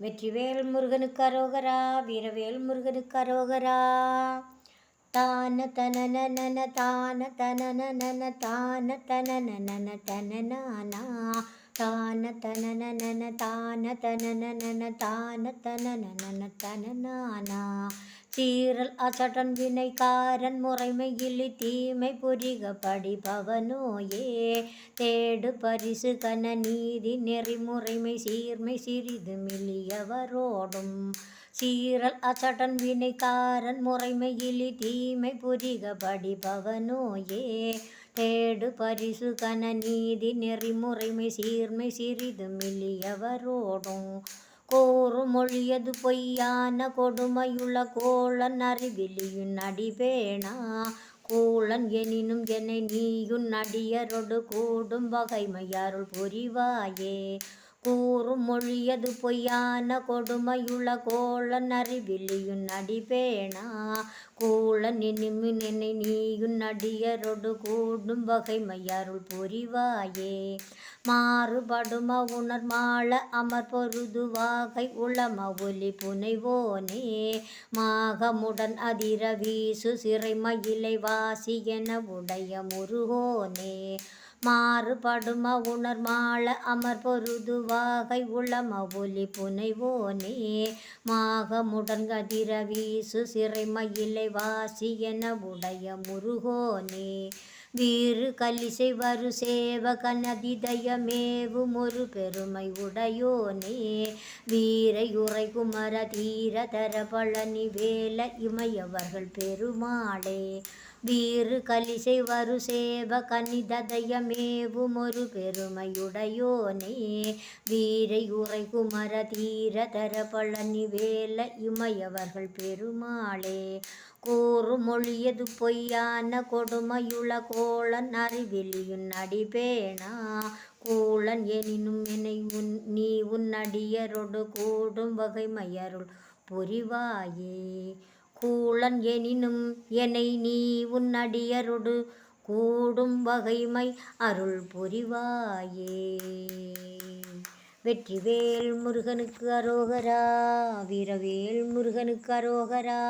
வெற்றிவேல் முருகனுக்கு அரோகரா வீரவேல் முருகனுக்கு அரோகரா. தான தன தான தன தான தன தன தன தனன தான தனன தான தனன தனனா சீரல் அசடன் வினைக்காரன் முறைமை கிளி தீமை புரிக படிபவனோயே தேடு பரிசு கன நீதி நெறிமுறைமை சீர்மை சிறிது மில்லியவரோடும் சீரல் அசடன் வினைக்காரன் முறைமை கிளி தீமை புரிக படிபவனோயே தேடு பரிசு கன நீதி நெறிமுறைமை சீர்மை சிறிது மில்லியவரோடும் கோரும் மொழியது பொய்யான கொடுமையுள்ள கோளன் அறிவிலியுன் அடிபேணா. கூளன் எனினும் என்னை நீயுன் அடியரொடு கூடும் வகைமையருள் புரிவாயே. கூறும் மொழியது பொய்யான கொடுமையுள்ள கோளன் அறிவிலியும் அடிபேணா கூளன் இனிமி நினை நீயும் அடியரொடு கூடும் வகைமையருள் புரிவாயே. மாறுபடும உணர் மாள அமர் பொருதுவாகை உளம ஒலி புனைவோனே. மாகமுடன் அதிர வீசு சிறைமயிலை வாசி என உடைய முருகோனே. மாறுபடும உணர் மாள அமர் பொருதுவாகை உளம ஒலி புனைவோனே மாகமுடன் கதிர வீசு சிறை மயிலை வாசி என உடைய முருகோனே. வீறு கலிசை வரு சேவகன் அதிதயமேவும் ஒரு பெருமை உடையோனே. வீரையுரை குமர தீர தர பழனி வேல இமையவர்கள் பெருமாளே. வீறு கலிசை வரு சேவ கனிததயமேவும் ஒரு பெருமையுடையோனே. வீரை உரை குமர தீர தர பழனி வேல இமையவர்கள் பெருமாளே. கூறு மொழியது பொய்யான கொடுமையுள கோளன் அறிவிலியுன் அடிபேணா கூளன் எனினும் என்னை உன் நீ உன் அடியரொடு கூடும் வகைமையருள் புரிவாயே. கூளன் எனினும் என்னை நீ உன் அடியருடு கூடும் வகைமை அருள் புரிவாயே. வெற்றிவேல் முருகனுக்கு அரோகரா வீரவேல் முருகனுக்கு அரோகரா.